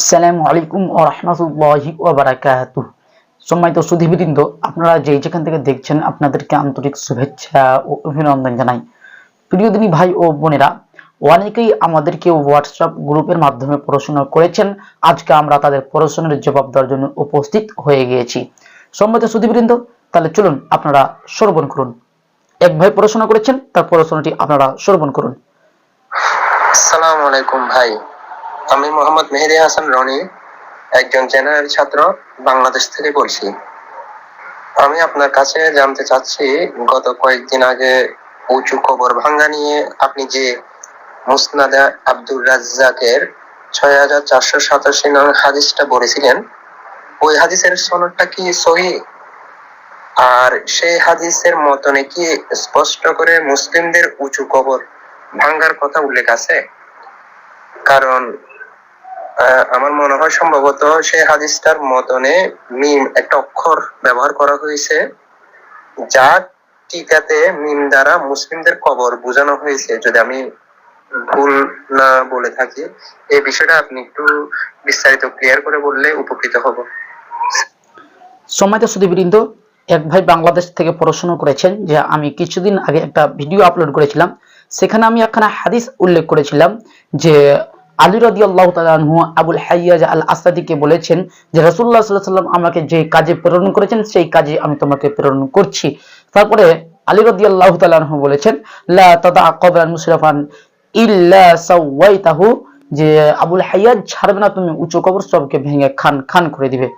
আসসালামু আলাইকুম ও রহমতুল্লাহি ওবারাকাতু সম্মানিত সুধীবৃন্দ আপনারা যেই যেখান থেকে দেখছেন, আপনাদেরকে আন্তরিক শুভেচ্ছা ও অভিনন্দন জানাই। প্রিয়দিনী ভাই ও বোনেরা, অনেকেই আমাদেরকে হোয়াটসঅ্যাপ গ্রুপের মাধ্যমে পড়াশোনা করেছেন। আজকে আমরা তাদের পড়াশোনার জবাব দেওয়ার জন্য উপস্থিত হয়ে গিয়েছি। সম্মানিত সুধীবৃন্দ তাহলে চলুন আপনারা শ্রবণ করুন। এক ভাই পড়াশোনা করেছেন, তার পড়াশোনাটি আপনারা শ্রবণ করুন। আসসালামু আলাইকুম ভাই। আমি মোহাম্মদ মেহেদি হাসান রনি, একজন জেনারেল ছাত্র বাংলাদেশ থেকে বলছি। আমি আপনার কাছে জানতে চাচ্ছি, গত কয়েকদিন আগে উঁচু কবর ভাঙ্গা নিয়ে আপনি যে মুসনাদা আব্দুর রাজ্জাকের ছয় হাজার চারশো সাতাশি নং হাদিসটা বলেছিলেন, ওই হাদিসের সনদটা কি সহি? আর সেই হাদিসের মতনে কি স্পষ্ট করে মুসলিমদের উঁচু কবর ভাঙ্গার কথা উল্লেখ আছে? কারণ আমার মনে হয় সম্ভবত সেই হাদিসটার মতনে মিম একটা অক্ষর ব্যবহার করা হয়েছে, যা টিকাতে মিম দ্বারা মুসলিমদের কবর বোঝানো হয়েছে। যদি আমি ভুল না বলে থাকি, এই বিষয়টা আপনি একটু বিস্তারিত ক্লিয়ার করে বললে উপকৃত হব। সম্মানিত সুদীবৃন্দ এক ভাই বাংলাদেশ থেকে পড়াশোনা করেছেন, যে আমি কিছুদিন আগে একটা ভিডিও আপলোড করেছিলাম। সেখানে আমি একখানা হাদিস উল্লেখ করেছিলাম, যে আলী রদি আল্লাহ তালু আবুল হাইয়াজ আল আসাদিকে বলেছেন যে রসুল্লাহ সাল্লাহ সাল্লাম আমাকে যে কাজে প্রেরণ করেছেন, সেই কাজে আমি তোমাকে প্রেরণ করছি। তারপরে আলী রদি আল্লাহ তালু বলেছেন, লা তাদা কবরান মুশরাফান ইল্লা যে, আবুল হাইয়াজ ছাড়বে না, তুমি উঁচু কবর সবকে ভেঙে খান খান করে দিবে।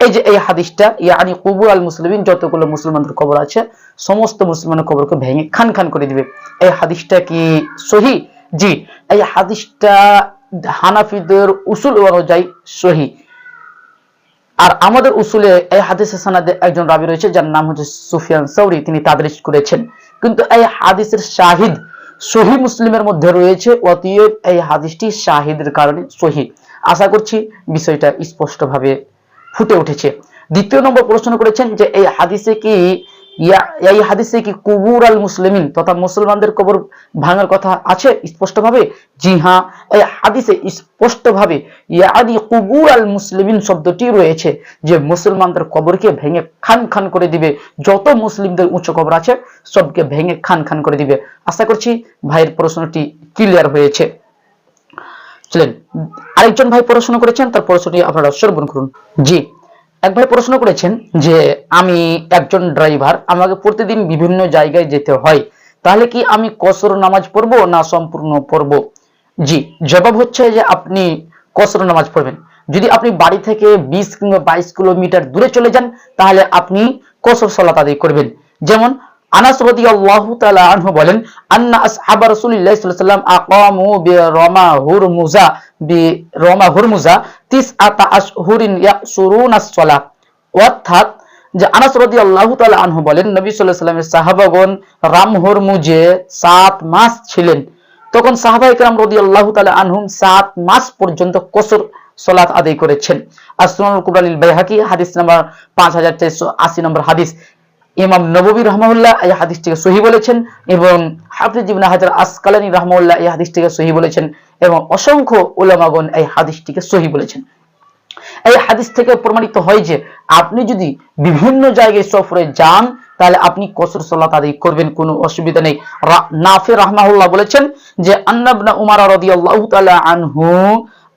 এই যে, এই হাদিসটা, ইয়ানি কুবুর আল মুসলিমিন, যতগুলো মুসলমানদের কবর আছে, সমস্ত মুসলমানের কবরকে ভেঙে খান খান করে দিবে। এই হাদিসটা কি সহি? জি, এই হাদিসটা হানাফিদের উসুল অনুযায়ী সহি। আর আমাদের উসুলে এই হাদিসের সানাদে একজন রাবি রয়েছে, যার নাম হচ্ছে সুফিয়ান সৌরি। তিনি তাদরিস করেছেন। কিন্তু এই হাদিসের শাহিদ সহি মুসলিমের মধ্যে রয়েছে, অতএব এই হাদিসটি শাহিদের কারণে সহি। আশা করছি বিষয়টা স্পষ্টভাবে ফুটে উঠেছে। দ্বিতীয় নম্বর প্রশ্ন করেছেন যে, এই হাদিসে কি এই হাদিসে কি কুবুর আল মুসলিমিন তথা মুসলমানদের কবর ভাঙার কথা আছে স্পষ্টভাবে? জি হ্যাঁ এই হাদিসে স্পষ্টভাবে ইয়ানি কুবুর আল মুসলিমিন শব্দটি রয়েছে যে মুসলমানদের কবরকে ভেঙে খান খান করে দিবে। যত মুসলিমদের উঁচু কবর আছে, সবকে ভেঙে খান খান করে দিবে। আশা করছি ভাইয়ের প্রশ্নটি ক্লিয়ার হয়েছে। চলেন, আরেকজন ভাই পড়াশোনা করেছেন, তার পড়াশোনাটি আপনারা শ্রবণ করুন। জি। এক ভাই প্রশ্ন করেছেন যে আমি একজন ড্রাইভার আমাকে প্রতিদিন বিভিন্ন জায়গায় যেতে হয়, তাহলে কি আমি কসর নামাজ পড়ব না সম্পূর্ণ পড়ব? জি, জবাব হচ্ছে যে আপনি কসর নামাজ পড়বেন। যদি আপনি বাড়ি থেকে বিশ কিংবা বাইশ কিলোমিটার দূরে চলে যান, তাহলে আপনি কসর সলাত আদায় করবেন। যেমন আনাস আনহু বলেন, আন্না আস-সালাহ অর্থাৎ যে আনাস আনহু বলেন, নবী সাহাবাগণ রাম হুরমুজে 7 মাস ছিলেন। তখন সাহাবায়ে কেরাম রাদিয়াল্লাহু তাআলা আনহুম 7 মাস পর্যন্ত কসর সলাত আদায় করেছেন। আর সুনানুল কুবরা লিল বাইহাকি, হাদিস নাম্বার 5480 নম্বর হাদিস। ইমাম নববী রহমাউল্লাহ এই হাদিসটিকে সহি বলেছেন এবং হাফিজ ইবনে হাজার আসকালানি রহমাউল্লাহ এই হাদিসটিকে সহি বলেছেন এবং অসংখ্য উলামাগণ এই হাদিসটিকে সহি বলেছেন। এই হাদিস থেকে প্রমাণিত হয় যে আপনি যদি বিভিন্ন জায়গায় সফরে যান, তাহলে আপনি কসর সালাত আদায় করবেন, কোনো অসুবিধা নেই। নাফি রাহমাহুল্লাহ বলেছেন যে আন্নাবনা উমার রাদিয়াল্লাহু তাআলা আনহু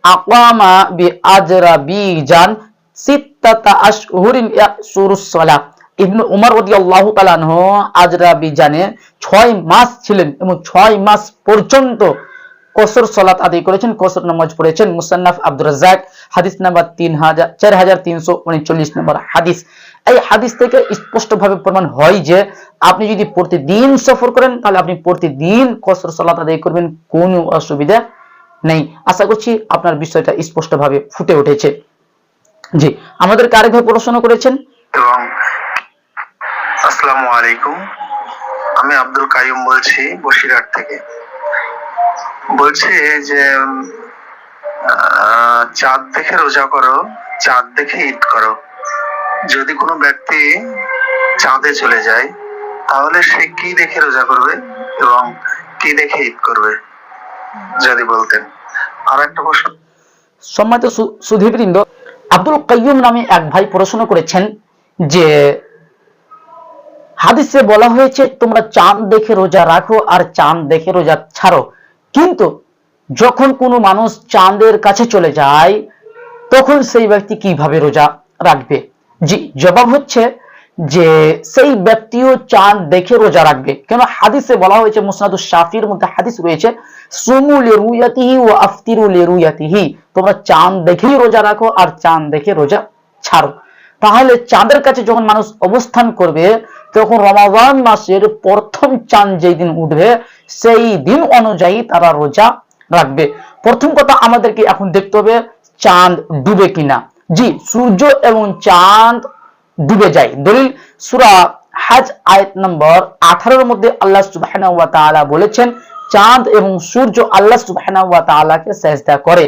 আকামা বি আজরাবিজান সিত্তাতা আশহুরিন ইয়াসুরুস সালাহ ইবনু উমর রাদিয়াল্লাহু তাআলা আনহু আজরাবিজানে 6 মাস ছিলেন এবং 6 মাস পর্যন্ত কসর সালাত আদায় করেছেন, কসর নামাজ পড়েছেন মুসান্নাফ আব্দুর রাজ্জাক, হাদিস নাম্বার তিন হাজার, চার হাজার তিনশো উনচল্লিশ নম্বর হাদিস। এই হাদিস থেকে স্পষ্টভাবে প্রমাণ হয় যে আপনি যদি প্রতিদিন সফর করেন, তাহলে আপনি প্রতিদিন কসর সালাত আদায় করবেন, কোনো অসুবিধা নেই। আশা করছি আপনার বিষয়টা স্পষ্টভাবে ফুটে উঠেছে। জি আমাদের আরেকভাবে পড়াশোনা করেছেন। আসসালামু আলাইকুম। আমি আব্দুল কাইম বলছি বসিরহাট থেকে। বলছি যে চাঁদ দেখে রোজা করো, চাঁদ দেখে ঈদ করো। যদি কোনো ব্যক্তি চাঁদে চলে যায়, তাহলে সে কি দেখে রোজা করবে এবং কি দেখে ঈদ করবে? যদি বলতেন। আর একটা প্রশ্ন। সম্মানিত সুধীবৃন্দ, আব্দুল কাইয়ুম নামে এক ভাই প্রশ্ন করেছেন যে হাদিসে বলা হয়েছে, তোমরা চাঁদ দেখে রোজা রাখো আর চাঁদ দেখে রোজা ছাড়ো। কিন্তু যখন কোনো মানুষ চাঁদের কাছে চলে যায়, তখন সেই ব্যক্তি কীভাবে রোজা রাখবে? জি, জবাব হচ্ছে যে, সেই ব্যক্তিও চাঁদ দেখে রোজা রাখবে। কেন? হাদিসে বলা হয়েছে মুসনাদুল শাফির মধ্যে হাদিস রয়েছে, সুমু লিরুয়াতিহি ও আফতিরু লিরুয়াতিহি। তোমরা চাঁদ দেখেই রোজা রাখো আর চাঁদ দেখে রোজা ছাড়ো। তাহলে চাঁদের কাছে যখন মানুষ অবস্থান করবে, তখন রমাদান মাসের প্রথম চাঁদ যেই দিন উঠবে, সেই দিন অনুযায়ী তারা রোজা রাখবে। প্রথম কথা আমাদেরকে এখন দেখতে হবে, চাঁদ ডুবে কিনা। জি, সূর্য এবং চাঁদ ডুবে যায়। দলিল সুরা হাজ আয়াত নম্বর আঠারোর মধ্যে আল্লাহ তাআলা বলেছেন, চাঁদ এবং সূর্য আল্লাহ সেজদা করে।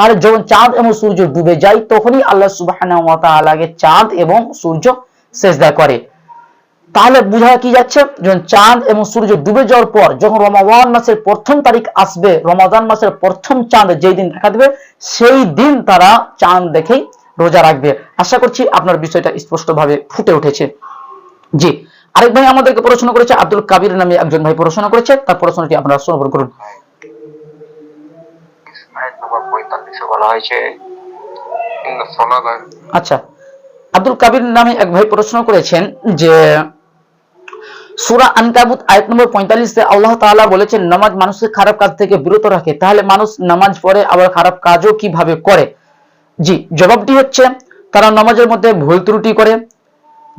তাহলে যখন চাঁদ এবং সূর্য ডুবে যায়, তখনই আল্লাহ তাআলাকে চাঁদ এবং সূর্য সেজদা করে। তাহলে বোঝা কি যাচ্ছে? যখন চাঁদ এবং সূর্য ডুবে যাওয়ার পর, যখন রমাদান মাসের প্রথম তারিখ আসবে, রমাদান মাসের প্রথম চাঁদ যেই দিন দেখা দেবে, সেই দিন তারা চাঁদ দেখেই রোজা রাখবে। আশা করছি আপনার বিষয়টা স্পষ্টভাবে ফুটে উঠেছে। জি, আরেক ভাই আমাদেরকে প্রশ্ন করেছে, আব্দুল কাবির নামে একজন ভাই প্রশ্ন করেছে, তার প্রশ্নটি আপনারা শ্রবণ করুন। নম্বর পঁয়তাল্লিশে বলা হয়েছে। আচ্ছা আব্দুল কাবির নামে এক ভাই প্রশ্ন করেছেন যে, সূরা আনকাবুত আয়াত নম্বর পঁয়তাল্লিশে আল্লাহ তাআলা বলেছেন, নামাজ মানুষকে খারাপ কাজ থেকে বিরত রাখে, তাহলে মানুষ নামাজ পড়ে, আবার খারাপ কাজও কীভাবে করে? জি, জবাবটি হচ্ছে, তারা নামাজের মধ্যে ভুল ত্রুটি করে।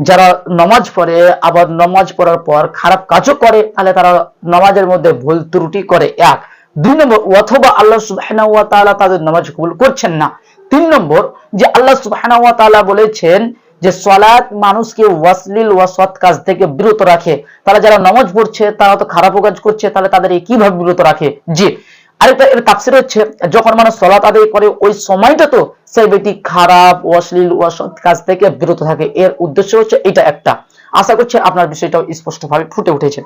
যারা নামাজ পড়ে, আবার নামাজ পড়ার পর খারাপ কাজও করে, তাহলে তারা নামাজের মধ্যে ভুল ত্রুটি করে। এক দুই নম্বর, অথবা আল্লাহ সুবহানাহু ওয়া তাআলা তাদের নামাজ কবুল করছেন না। তিন নম্বর, যে আল্লাহ সুবহানাহু ওয়া তাআলা বলেছেন যে সালাত মানুষকে ওয়াসলিল ওয়া সৎ কাজ থেকে বিরত রাখে। তারা যারা নামাজ পড়ছে, তারা তো খারাপ কাজ করছে, তাহলে তাদের কীভাবে বিরত রাখে? জি। আরেকটা এর তাফসির হচ্ছে, যখন মানুষ সলাত আদায় করে, ওই সময়টা তো সেই ব্যক্তি খারাপ, অশ্লীল অসৎ কাজ থেকে বিরত থাকে। এর উদ্দেশ্য হচ্ছে এটা একটা। আশা করছি আপনার বিষয়টাও স্পষ্টভাবে ফুটে উঠেছে।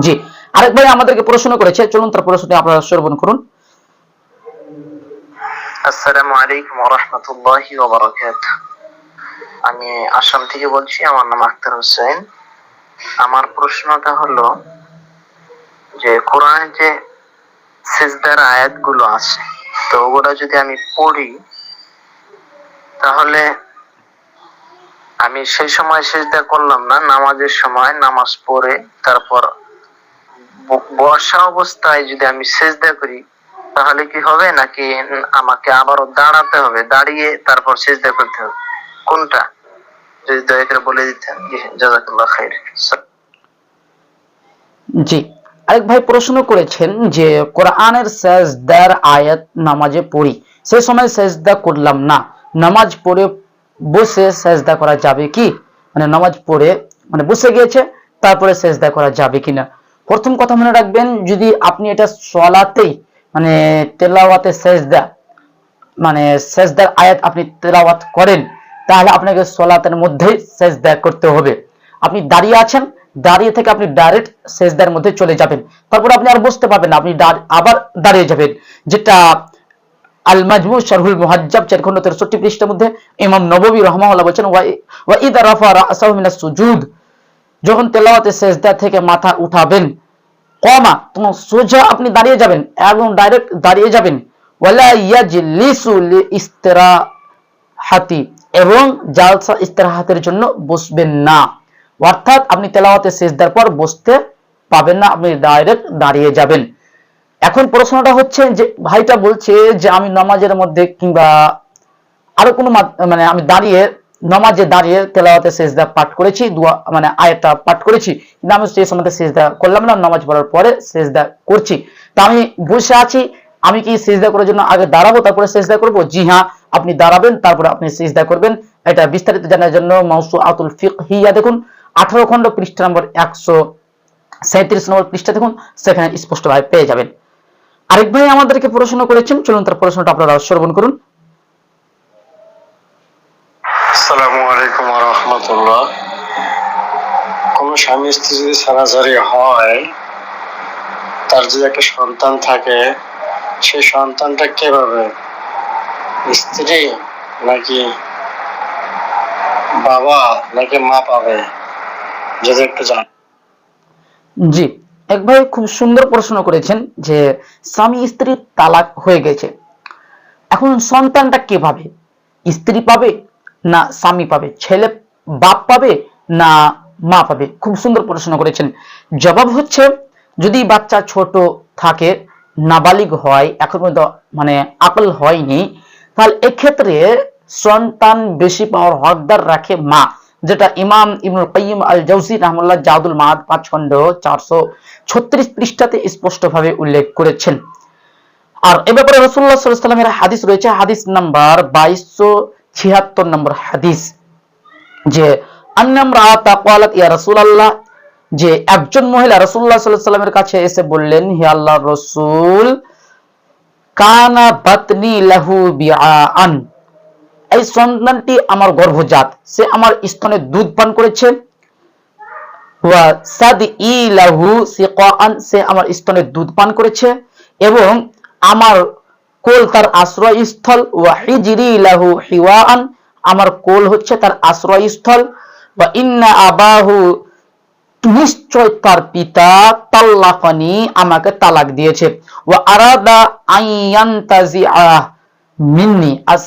জি। আরেক ভাই আমাদেরকে প্রশ্ন করেছে, চলুন তার প্রশ্নটি আপনারা শ্রবণ করুন। আসসালামু আলাইকুম রাহমাতুল্লাহি ওয়া বারাকাতুহু। আমি আসাম থেকে বলছি, আমার নাম আক্তার হোসেন। আমার প্রশ্নটা হলো যে, কোরআনে যে সিজদার আয়াতগুলো আছে, তো ওগুলো যদি আমি পড়ি, তাহলে আমি সেই সময় সিজদা করলাম না, নামাজের সময়, নামাজ পড়ে, তারপর ব- বসা অবস্থায় যদি আমি সিজদা করি, তাহলে কি হবে? নাকি আমাকে আবারও দাঁড়াতে হবে? দাঁড়িয়ে তারপর সিজদা করতে হবে? কোনটা? যদি দয়া করে বলে দিতেন। জাজাকাল্লাহ খাইর। জি। আরেক ভাই প্রশ্ন করেছেন যে, কোরআনের সেজদার আয়াত নামাজে পড়ি, সে সময় সেজদা করলাম না। নামাজ পড়ে বসে সেজদা করা যাবে কি? মানে নামাজ পড়ে মানে বসে গিয়েছে, তারপরে সেজদা করা যাবে কিনা? প্রথম কথা মনে রাখবেন, যদি আপনি এটা সলাতেই মানে তেলাওয়াতে সেজদা মানে সেজদার আয়াত আপনি তেলাওয়াত করেন, তাহলে আপনাকে সলাতের মধ্যেই সেজদা করতে হবে। আপনি দাঁড়িয়ে আছেন, দাঁড়িয়ে থেকে আপনি ডাইরেক্ট সেজদার মধ্যে চলে যাবেন। তারপর আপনি আর বসতে পারবেন আপনি আবার দাঁড়িয়ে যাবেন। যেটা আল মাজমু শারহুল মুহাজ্জাব চার খন্ড তেরোষট্টি পৃষ্ঠার মধ্যে ইমাম নববী রহমাউল্লাহ বলছেন, ওয়া- ওয়া ইদা রাফা রাসাহু মিনাস সুজুদ। যখন তেলাওয়াতে সেজদা থেকে মাথা উঠাবেন কমা, তোমার সোজা আপনি দাঁড়িয়ে যাবেন এবং ডাইরেক্ট দাঁড়িয়ে যাবেন। ওয়ালা ইয়াজলিসু লিইস্তিরাহাতি এবং জালসা ইস্তিরাহাতের জন্য বসবেন না। অর্থাৎ আপনি তেলাওয়াতে সেজদার পর বসতে পাবেন না, আপনি ডাইরেক্ট দাঁড়িয়ে যাবেন। এখন প্রশ্নটা হচ্ছে যে, ভাইটা বলছে যে, আমি নামাজের মধ্যে কিংবা আরও কোনো মানে আমি দাঁড়িয়ে নমাজে দাঁড়িয়ে তেলাওয়াতে সেজদা পাঠ করেছি, দুয়া মানে আয়াতটা পাঠ করেছি, কিন্তু আমি সেই সময় সেজদা করলাম না, নামাজ পড়ার পরে সেজদা করছি। তা আমি বসে আছি, আমি কি সেজদা করার জন্য আগে দাঁড়াবো, তারপরে সেজদা করব? জি হ্যাঁ আপনি দাঁড়াবেন, তারপরে আপনি সেজদা করবেন। এটা বিস্তারিত জানার জন্য মাউসু আতুল ফিকহিয়া দেখুন, আঠারো খণ্ড পৃষ্ঠা নম্বর একশো সাঁত্রিশ নম্বর পৃষ্ঠা দেখুন, সেখানে স্পষ্টভাবে পেয়ে যাবেন। আরেক ভাই আমাদেরকে প্রশ্ন করেছেন, চলুন তার প্রশ্নটা আপনারা শ্রবণ করুন। আসসালামু আলাইকুম রহমতুল্লাহ। কোন স্বামী স্ত্রী যদি সারাসারি হয়, তার যদি একটা সন্তান থাকে, সেই সন্তানটা স্ত্রী নাকি বাবা নাকি মা পাবে? যদি একটু জান জি এক ভাই খুব সুন্দর প্রশ্ন করেছেন যে স্বামী স্ত্রীর তালাক হয়ে গেছে। এখন সন্তানটা কে পাবে স্ত্রী পাবে? না স্বামী পাবে, ছেলে বাপ পাবে, না মা পাবে। খুব সুন্দর প্রশ্ন করেছেন। জবাব হচ্ছে, যদি বাচ্চা ছোট থাকে, নাবালিগ হয়, এখন পর্যন্ত মানে আকল হয়নি, তাহলে এক্ষেত্রে সন্তান বেশি পাওয়ার হকদার রাখে মা, যেটা ইমাম ইবনুল কাইয়িম আল জাউজি রহমুল্লাহ জাদুল মাদ পাঁচ খণ্ড চারশো ছত্রিশ পৃষ্ঠাতে স্পষ্টভাবে উল্লেখ করেছেন। আর এ ব্যাপারে রসুল্লাহ সাল্লামের হাদিস রয়েছে, হাদিস নাম্বার বাইশশো ছিয়াত্তর নম্বর হাদিস, যে আন্নামরা তাকালাত ইয়া রাসূলুল্লাহ, যে একজন মহিলা রাসূলুল্লাহ সাল্লাল্লাহু সাল্লামের কাছে এসে বললেন, হে আল্লাহর রাসূল, কানা বাতনি লাহু বিআআন, এই সন্তানটি আমার গর্ভজাত, সে আমার স্তনে দুধ পান করেছে সে আমার স্তনে দুধ পান করেছে, এবং আমার কোল তার আশ্রয়স্থল, ওয়া হিজরি লাহু হিওয়াআন। আমার কোল হচ্ছে তার আশ্রয়স্থল। ওয়া ইন্না আবাহু, নিশ্চয় তার পিতা তাল্লাকানি আমাকে তালাক দিয়েছে। ওয়া আরাদা আইয়ান্তাজিআ মিন্নি। আস,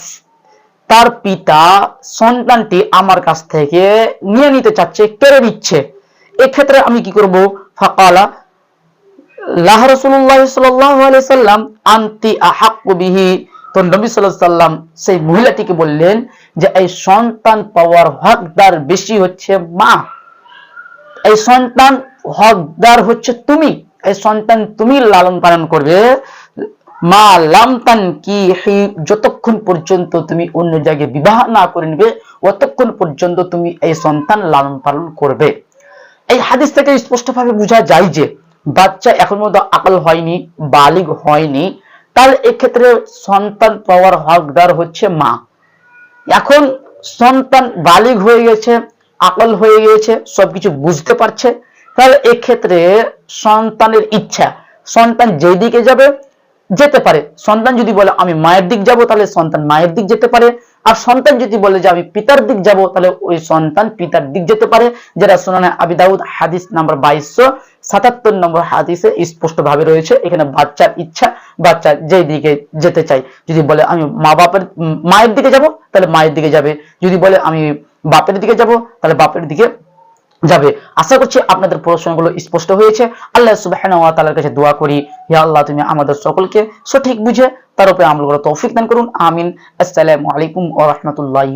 তার পিতা সন্তানটি আমার কাছ থেকে নিয়ে নিতে চাচ্ছে, কেড়ে নিচ্ছে। এক্ষেত্রে আমি কি করব? ফাকালা লাহ রসুল্লাহ সাল্লাম, আন্তি আহাক্কু বিহি। তো নবী সাল্লাম সেই মহিলাটিকে বললেন যে, এই সন্তান পাওয়ার হকদার বেশি হচ্ছে মা। এই সন্তান হকদার হচ্ছে তুমি। এই সন্তান তুমি লালন পালন করবে। মা লামতান কি যতক্ষণ পর্যন্ত তুমি অন্য জায়গায় বিবাহ না করে নিবে, অতক্ষণ পর্যন্ত তুমি এই সন্তান লালন পালন করবে। এই হাদিস থেকে স্পষ্টভাবে বোঝা যায় যে বাচ্চা এখন মধ্যে আকল হয়নি, বালিগ হয়নি তাহলে এক্ষেত্রে সন্তান পাওয়ার হকদার হচ্ছে মা। এখন সন্তান বালিগ হয়ে গেছে, আকল হয়ে গিয়েছে সবকিছু বুঝতে পারছে, তাহলে এক্ষেত্রে সন্তানের ইচ্ছা, সন্তান যেই দিকে যাবে, যেতে পারে। সন্তান যদি বলে, আমি মায়ের দিক যাব, তাহলে সন্তান মায়ের দিক যেতে পারে। আর সন্তান যদি বলে যে আমি পিতার দিক যাব, তাহলে ওই সন্তান পিতার দিক যেতে পারে। যেটা শোনানে আবি দাউদ, হাদিস নাম্বার বাইশশো সাতাত্তর নম্বর হাদিসে স্পষ্ট ভাবে রয়েছে। এখানে বাচ্চার ইচ্ছা, বাচ্চা যেই দিকে যেতে চাই যদি বলে আমি মা বাপের মায়ের দিকে যাব, তাহলে মায়ের দিকে যাবে। যদি বলে আমি বাপের দিকে যাব, তাহলে বাপের দিকে যাবে। আশা করছি আপনাদের প্রশ্নগুলো স্পষ্ট হয়েছে। আল্লাহ সুবহানাহু ওয়া তাআলার কাছে দোয়া করি, হে আল্লাহ তুমি আমাদের সকলকে সঠিক বুঝে, তার উপরে আমল করা তৌফিক দান করুন। আমিন। আসসালামু আলাইকুম ওয়া রাহমাতুল্লাহি